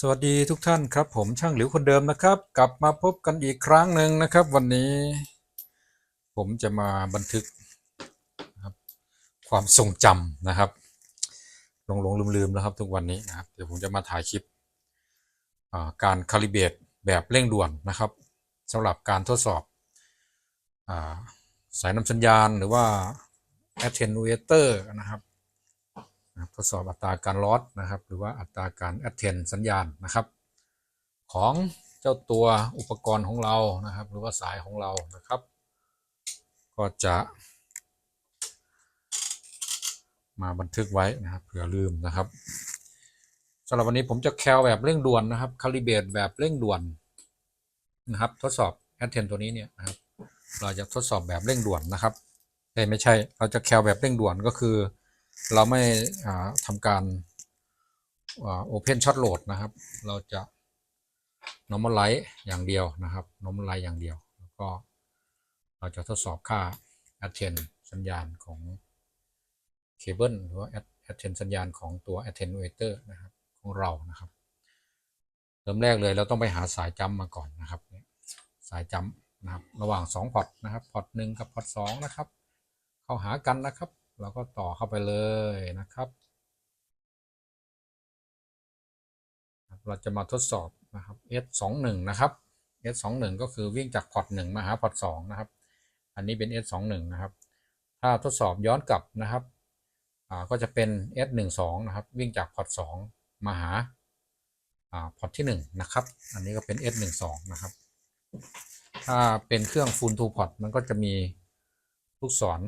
สวัสดีทุกท่านครับผมช่างหลิวคนเดิมนะครับ กลับมาพบกันอีกครั้งหนึ่งนะครับ วันนี้ ผมจะมาบันทึกนะครับความทรงจำนะครับหลงหลงลืมลืมๆแล้วครับทุกวันนี้นะครับเดี๋ยวผมจะมาถ่ายคลิปการคาลิเบตแบบเร่งด่วนนะครับสำหรับการทดสอบอสายนำสัญญาณหรือว่า attenuator นะครับ นะครับทดสอบอัตราการลอสนะครับ หรือว่าอัตราการ attend สัญญาณนะครับ ของเจ้าตัวอุปกรณ์ของเรานะครับ หรือว่าสายของเรานะครับ ก็จะมาบันทึกไว้นะครับเผื่อลืมนะครับสำหรับวันนี้ผมจะแคลแบบเร่งด่วนนะครับคาลิเบตแบบเร่งด่วนนะครับ ทดสอบ attend ตัวนี้เนี่ยนะครับ เราจะทดสอบแบบเร่งด่วนนะครับเอไม่ใช่เราจะแคลแบบเร่งด่วนก็คือ เราไม่ทำการโอเพนช็อตโหลดนะครับ เราจะ normalize อย่างเดียวนะครับ normalize อย่างเดียว แล้วก็เราจะทดสอบค่า attend สัญญาณของเคเบิลหรือว่า attend สัญญาณของตัว attenuator นะครับของเรานะครับ เริ่มแรกเลยเราต้องไปหาสายจัมมาก่อนนะครับ สายจัมนะครับ ระหว่าง 2 พอร์ตนะครับ พอร์ต1กับพอร์ต2นะครับ เข้าหากันนะครับ เราก็ต่อเข้าไปเลยนะครับ เราจะมาทดสอบนะครับ S21 นะครับ S21 ก็คือวิ่งจากพอร์ต1มาหาพอร์ต2นะครับ อันนี้เป็น S21 นะครับ ถ้าทดสอบย้อนกลับนะครับก็จะเป็น S12 นะครับ วิ่งจากพอร์ต2มาหาพอร์ตที่ 1 นะครับ อันนี้ก็เป็น S12 นะครับ ถ้าเป็นเครื่อง Full to Port มันก็จะมีลูกศร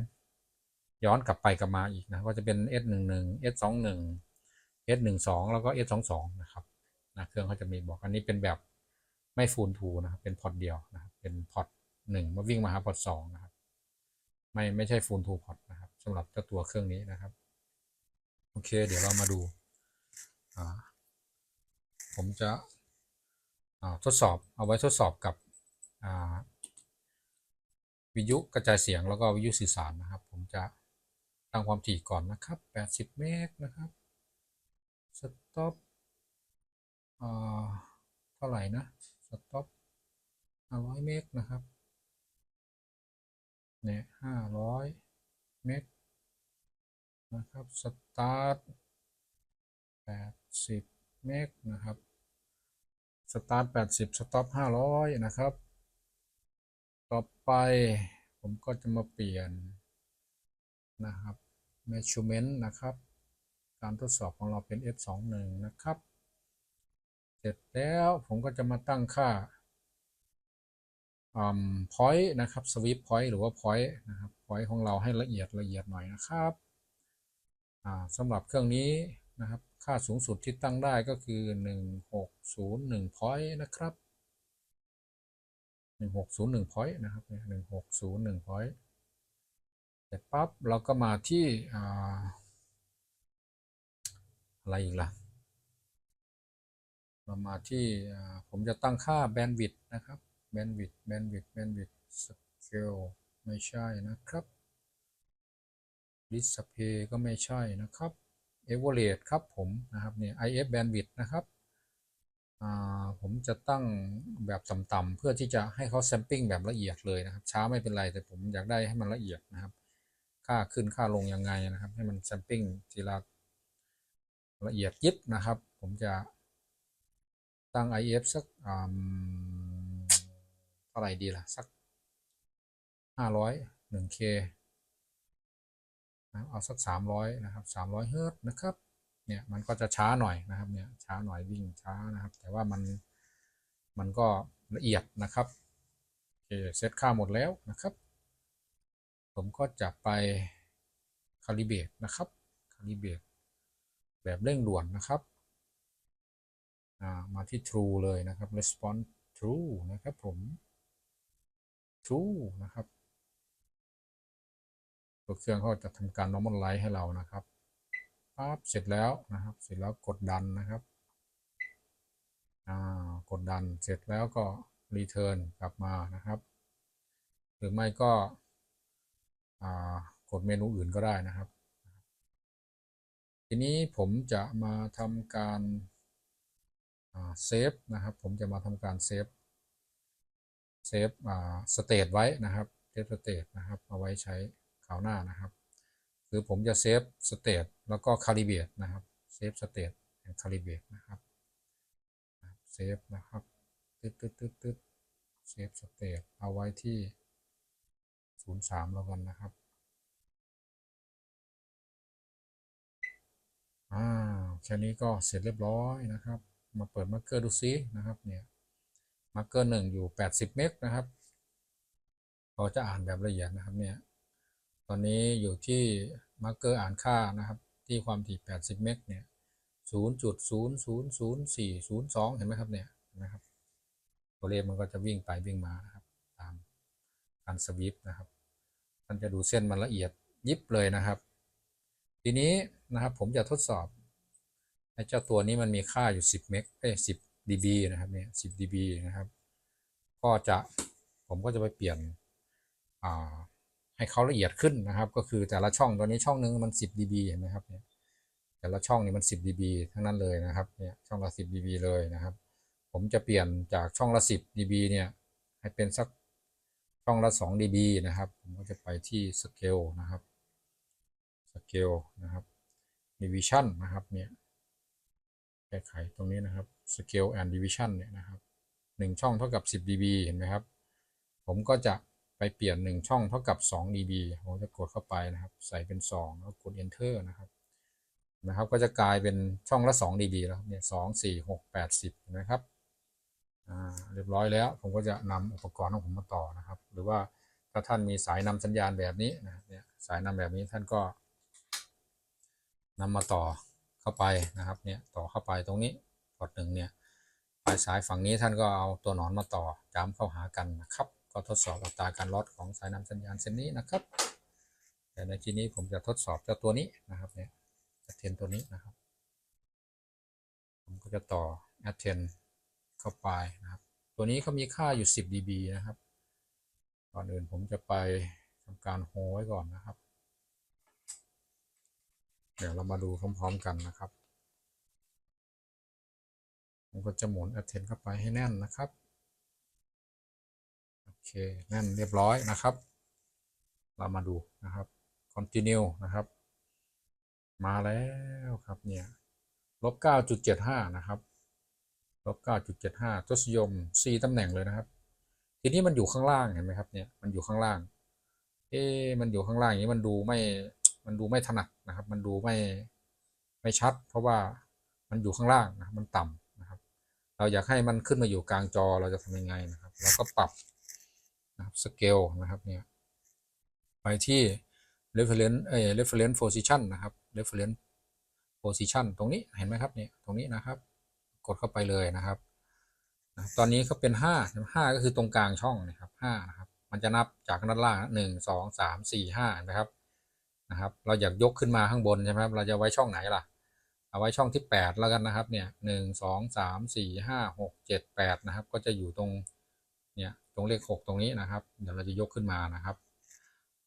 ย้อนกลับไปกลับมาอีกนะก็จะเป็น S11 S21 S12 แล้วก็ S22 นะครับนะเครื่องเขาจะมีบอกอันนี้เป็นแบบไม่ฟูลทูนะครับเป็นพอร์ตเดียวนะครับเป็นพอร์ตหนึ่งมาวิ่งมาหาพอร์ตสองนะครับ ไม่ไม่ใช่ฟูลทูพอร์ตนะครับสำหรับเจ้าตัวเครื่องนี้นะครับ โอเค เดี๋ยวเรามาดูาผมจะทดสอบเอาไว้ทดสอบกับวิทยุกระจายเสียงแล้วก็วิทยุสื่อสารนะครับ ผมจะ ตั้งความถี่ก่อนนะครับ 80 เมกนะครับ สต็อปอ่าเท่าไหร่นะ สต็อป500 เมกนะครับ เนี่ย 500 เมกนะครับ สตาร์ท 80 เมกนะครับ สตาร์ท 80 สต็อป 500 นะครับ ต่อไปผมก็จะมาเปลี่ยน นะครับ measurement นะครับ การทดสอบของเราเป็น f21 นะครับ เสร็จแล้วผมก็จะมาตั้งค่า point นะครับ sweep point หรือว่า point นะครับ point ของเราให้ละเอียดละเอียดหน่อยนะครับสำหรับเครื่องนี้นะครับ ค่าสูงสุดที่ตั้งได้ก็คือ 1601 point นะครับ 1601 point นะครับ 1601 point เสร็จปั๊บเราก็มาที่อะไรอีกล่ะ เรามาที่ผมจะตั้งค่าแบนด์วิดต์นะครับ แบนด์วิดต์แบนด์วิดต์แบนด์วิดต์สเกลไม่ใช่นะครับดิสเพย์ก็ไม่ใช่นะครับเอเวอเรสครับผมนะครับเนี่ย IF bandwidth นะครับผมจะตั้งแบบต่ำๆเพื่อที่จะให้เขาแซมปิ้งแบบละเอียดเลยนะครับ ช้าไม่เป็นไรแต่ผมอยากได้ให้มันละเอียดนะครับ ค่าขึ้นค่าลงยังไงนะครับ ให้มันแซมปิ้งทีละละเอียดยิบนะครับ ผมจะตั้ง IF สักเท่าไหร่ดีล่ะ สัก 500 1K เอาสัก 300 นะครับ 300 เฮิร์ตนะครับ เนี่ยมันก็จะช้าหน่อยนะครับ เนี่ยช้าหน่อยวิ่งช้านะครับ แต่ว่ามันมันก็ละเอียดนะครับ โอเค เซตค่าหมดแล้วนะครับ ผมก็จะไปคาลิเบตนะครับคาลิเบตแบบเร่งด่วนนะครับมาที่ true เลยนะครับ response true นะครับผม true นะครับตัวเครื่องเขาจะทำการ normalize ให้เรานะครับปั๊บเสร็จแล้วนะครับ เสร็จแล้วกดดันนะครับกดดันเสร็จแล้วก็ return กลับมานะครับ หรือไม่ก็ กดเมนูอื่นก็ได้นะครับ ทีนี้ผมจะมาทำการเซฟนะครับ ผมจะมาทำการเซฟเซฟสเตทไว้นะครับเซฟสเตทนะครับ เอาไว้ใช้คราวหน้านะครับ คือผมจะเซฟสเตทแล้วก็คาลิเบตนะครับเซฟสเตทแอนคาลิเบตนะครับเซฟนะครับตึ๊ดตึ๊ดตึ๊ดตึ๊ดเซฟสเตทเอาไว้ที่ 03แล้วกันนะครับ อ่า แค่นี้ก็เสร็จเรียบร้อยนะครับ มาเปิดมาร์กเกอร์ดูซินะครับเนี่ย มาร์กเกอร์หนึ่งอยู่80เมกนะครับ เราจะอ่านแบบละเอียดนะครับเนี่ย ตอนนี้อยู่ที่มาร์กเกอร์อ่านค่านะครับ ที่ความถี่80เมกเนี่ย0.0000402เห็นไหมครับเนี่ยนไหมครับ ตัวเลขมันก็จะวิ่งไปวิ่งมานะครับ ตามการสวิปนะครับ มันจะดูเส้นมันละเอียดยิบเลยนะครับ ทีนี้นะครับผมจะทดสอบไอ้เจ้าตัวนี้มันมีค่าอยู่ 10 เมกเอ้ย10 dB นะครับเนี่ย10 dB นะครับ ก็จะผมก็จะไปเปลี่ยนอ่าให้เขาละเอียดขึ้นนะครับ ก็คือแต่ละช่องตัวนี้ช่องนึงมัน 10 dB เห็นไหมครับเนี่ยแต่ละช่องนี่มัน 10 dB ทั้งนั้นเลยนะครับเนี่ยช่องละ 10 dB เลยนะครับ ผมจะเปลี่ยนจากช่องละ 10 dB เนี่ยให้เป็นสัก ช่องละ2 dB นะครับ ผมก็จะไปที่ scale นะครับ scale นะครับ division นะครับเนี่ยแก้ไขตรงนี้นะครับ scale and division เนี่ยนะครับหนึ่งช่องเท่ากับ 10 dB เห็นไหมครับ ผมก็จะไปเปลี่ยน 1 ช่องเท่ากับ 2 dB ผมจะกดเข้าไปนะครับ ใส่เป็น 2 แล้วกด enter นะครับนะครับ ก็จะกลายเป็นช่องละ 2 dB แล้วเนี่ย2 4 6 8 10เห็นไหมครับ เรียบร้อยแล้ว ผมก็จะนำอุปกรณ์ของผมมาต่อนะครับ หรือว่าถ้าท่านมีสายนำสัญญาณแบบนี้นะเนี่ยสายนำแบบนี้ท่านก็นำมาต่อเข้าไปนะครับเนี่ยต่อเข้าไปตรงนี้พอร์ตหนึ่งเนี่ยปลายสายฝั่งนี้ท่านก็เอาตัวหนอนมาต่อจามเข้าหากันนะครับ ก็ทดสอบอัตราการลดของสายนำสัญญาณเส้นนี้นะครับ แต่ในที่นี้ผมจะทดสอบเจ้าตัวนี้นะครับเนี่ยแอทเทนตัวนี้นะครับ ผมก็จะต่อแอทเทน เข้าไปนะครับ ตัวนี้เขามีค่าอยู่ 10 dB นะครับ ก่อนอื่นผมจะไปทำการโฮไว้ก่อนนะครับ เดี๋ยวเรามาดูพร้อมๆกันนะครับ ผมก็จะหมุน Attend เข้าไปให้แน่นนะครับ โอเค แน่นเรียบร้อยนะครับ เรามาดูนะครับ Continue นะครับ มาแล้วครับเนี่ยลบ 9.75 นะครับ ลบ9.75ทศยม4ตำแหน่งเลยนะครับ ทีนี้มันอยู่ข้างล่างเห็นไหมครับเนี่ยมันอยู่ข้างล่าง เอ๊มันอยู่ข้างล่างอย่างนี้มันดูไม่มันดูไม่ถนัดนะครับ มันดูไม่ไม่ชัด เพราะว่ามันอยู่ข้างล่างนะมันต่ำนะครับ เราอยากให้มันขึ้นมาอยู่กลางจอเราจะทำยังไงนะครับเราก็ปรับนะครับสเกลนะครับเนี่ยไปที่ reference เอ่อ reference position นะครับ reference position ตรงนี้เห็นไหมครับเนี่ยตรงนี้นะครับ กดเข้าไปเลยนะครับตอนนี้ก็เป็นห้าห้าก็คือตรงกลางช่องนะครับห้านะครับ มันจะนับจากด้านล่างหนึ่งสองสามสี่ห้านะครับนะครับ เราอยากยกขึ้นมาข้างบนใช่ไหมครับเราจะไว้ช่องไหนล่ะ เอาไว้ช่องที่แปดแล้วกันนะครับเนี่ยหนึ่งสองสามสี่ห้าหกเจ็ดแปดนะครับ ก็จะอยู่ตรงเนี่ยตรงเลขหกตรงนี้นะครับ เดี๋ยวเราจะยกขึ้นมานะครับ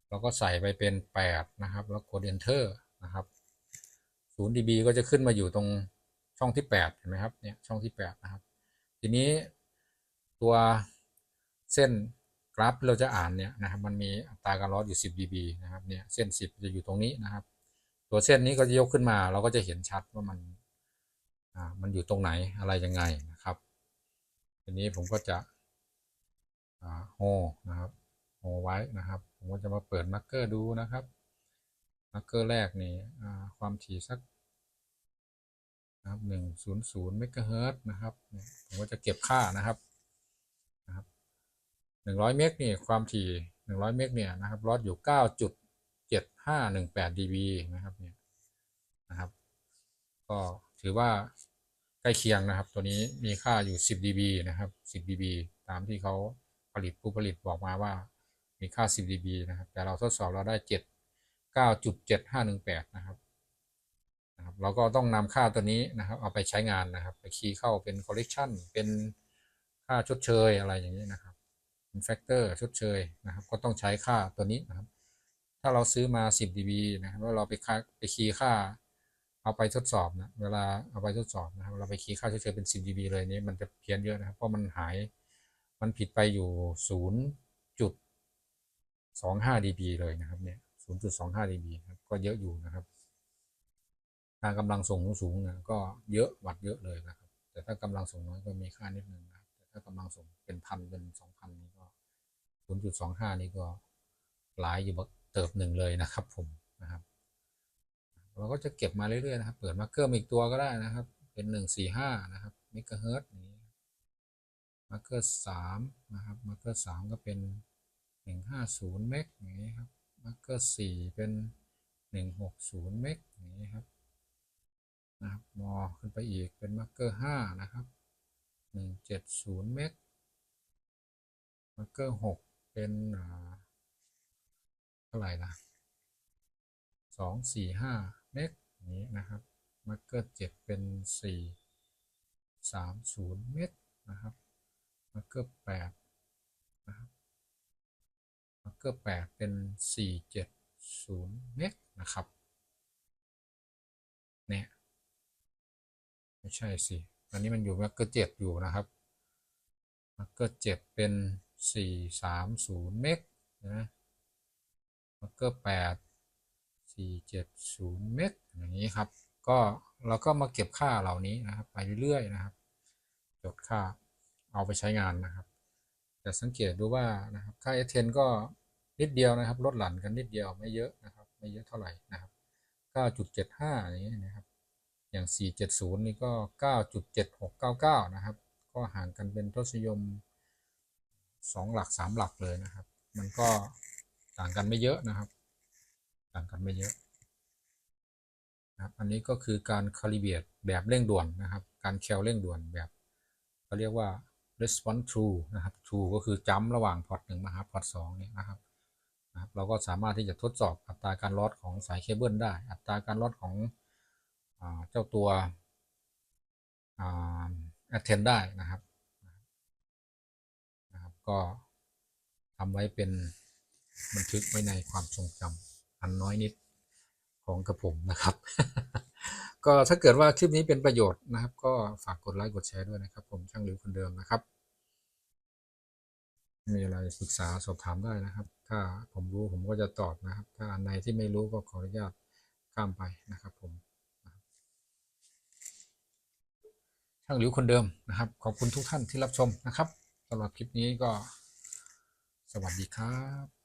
เราก็ใส่ไปเป็นแปดนะครับ แล้วกด enter นะครับศูนย์ dB ก็จะขึ้นมาอยู่ตรง ช่องที่แปดเห็นไหมครับเนี่ยช่องที่แปดนะครับ ทีนี้ตัวเส้นกราฟเราจะอ่านเนี่ยนะครับมันมีอัตราการลดอยู่ 10 dB นะครับเนี่ยเส้น 10 จะอยู่ตรงนี้นะครับ ตัวเส้นนี้ก็จะยกขึ้นมา เราก็จะเห็นชัดว่ามันอ่ามันอยู่ตรงไหนอะไรยังไงนะครับ ทีนี้ผมก็จะอ่าโฮนะครับโฮไว้นะครับ ผมก็จะมาเปิดมาร์กเกอร์ดูนะครับมาร์กเกอร์แรกนี่อ่าความถี่สัก นะครับหนึ่งศูนย์ศูนย์เมกะเฮิรตนะครับผมก็จะเก็บค่านะครับนะครับหนึ่งร้อยเมกนี่ความถี่หนึ่งร้อยเมกเนี่ยนะครับลดอยู่เก้าจุดเจ็ดห้าหนึ่งแปดดีบีนะครับเนี่ยนะครับ ก็ถือว่าใกล้เคียงนะครับ ตัวนี้มีค่าอยู่สิบดีบีนะครับสิบดีบีตามที่เขาผลิตผู้ผลิตบอกมาว่า มีค่าสิบดีบีนะครับ แต่เราทดสอบเราได้เจ็ดเก้าจุดเจ็ดห้าหนึ่งแปดนะครับ นะครับเราก็ต้องนำค่าตัวนี้นะครับ เอาไปใช้งานนะครับ ไปคีย์เข้าเป็น collection เป็นค่าชดเชยอะไรอย่างนี้นะครับเป็น factor ชดเชยนะครับ ก็ต้องใช้ค่าตัวนี้นะครับ ถ้าเราซื้อมา 10 dB นะครับแล้วเราไปค่าไปคีย์ค่า เอาไปทดสอบนะเวลาเอาไปทดสอบนะครับ เราไปคีย์ค่าชดเฉยเป็น 10 dB เลยนี้มันจะเพี้ยนเยอะนะครับ เพราะมันหายมันผิดไปอยู่ 0.25 dB เลยนะครับเนี่ย0.25 dB ครับก็เยอะอยู่นะครับ การกำลังส่งสูงๆเนี่ยก็เยอะวัดเยอะเลยนะครับ แต่ถ้ากำลังส่งน้อยก็มีค่านิดนึงนะครับแต่ถ้ากำลังส่งเป็นพันเป็นสองพันนี่ก็0.25นี่ก็หลายอยู่เติบหนึ่งเลยนะครับ ผมนะครับ เราก็จะเก็บมาเรื่อยๆนะครับ เปิดมาร์กเกอร์อีกตัวก็ได้นะครับ เป็น145นะครับเมกะเฮิร์ตนี้มาร์กเกอร์3นะครับมาร์กเกอร์3ก็เป็น150เมกอย่างนี้ครับมาร์กเกอร์4เป็น160เมกอย่างนี้ครับ นะครับมอขึ้นไปอีกเป็นมาร์กเกอร์5นะครับ170เมกมาร์กเกอร์6เป็นเท่าไหร่นะสองสี่ห้าเมกนี้นะครับมาร์กเกอร์เจ็ดเป็นสี่สามศูนย์เมกนะครับมาร์กเกอร์แปดนะครับมาร์กเกอร์แปดเป็นสี่เจ็ดศูนย์เมกนะครับเนี่ย ไม่ใช่สิ อันนี้มันอยู่มาร์กเกอร์เจ็ดอยู่นะครับมาร์กเกอร์เจ็ดเป็นสี่สามศูนย์เมกนะมาร์กเกอร์แปด470เมตรอย่างนี้ครับ ก็เราก็มาเก็บค่าเหล่านี้นะครับ ไปเรื่อยๆนะครับ จดค่าเอาไปใช้งานนะครับ แต่สังเกตดูว่านะครับค่า S10 ก็นิดเดียวนะครับ ลดหลั่นกันนิดเดียวไม่เยอะนะครับ ไม่เยอะเท่าไหร่นะครับ9.75อย่างนี้นะครับ อย่าง 470 นี่ก็ 9.7699 นะครับ ก็ห่างกันเป็นทศนิยม 2 หลัก 3 หลักเลยนะครับ มันก็ต่างกันไม่เยอะนะครับ ต่างกันไม่เยอะนะครับอันนี้ก็คือการคาลิเบรตแบบเร่งด่วนนะครับ การแคลเร่งด่วนแบบเขาเรียกว่า response true นะครับ true ก็คือจัมระหว่างพอร์ตหนึ่งมาหาพอร์ตสองเนี่ยนะครับนะครับ เราก็สามารถที่จะทดสอบอัตราการลอดของสายเคเบิลได้ อัตราการลอดของ เจ้าตัวแอทเทนได้นะครับนะครับ ก็ทำไว้เป็นบันทึกไว้ในความทรงจำอันน้อยนิดของกระผมนะครับ ก็ถ้าเกิดว่าคลิปนี้เป็นประโยชน์นะครับ ก็ฝากกดไลค์กดแชร์ด้วยนะครับ ผมช่างหลิวคนเดิมนะครับ มีอะไรปรึกษาสอบถามได้นะครับ ถ้าผมรู้ผมก็จะตอบนะครับ ถ้าอันไหนที่ไม่รู้ก็ขออนุญาตข้ามไปนะครับผม ช่างหลิวคนเดิมนะครับ ขอบคุณทุกท่านที่รับชมนะครับสำหรับคลิปนี้ก็สวัสดีครับ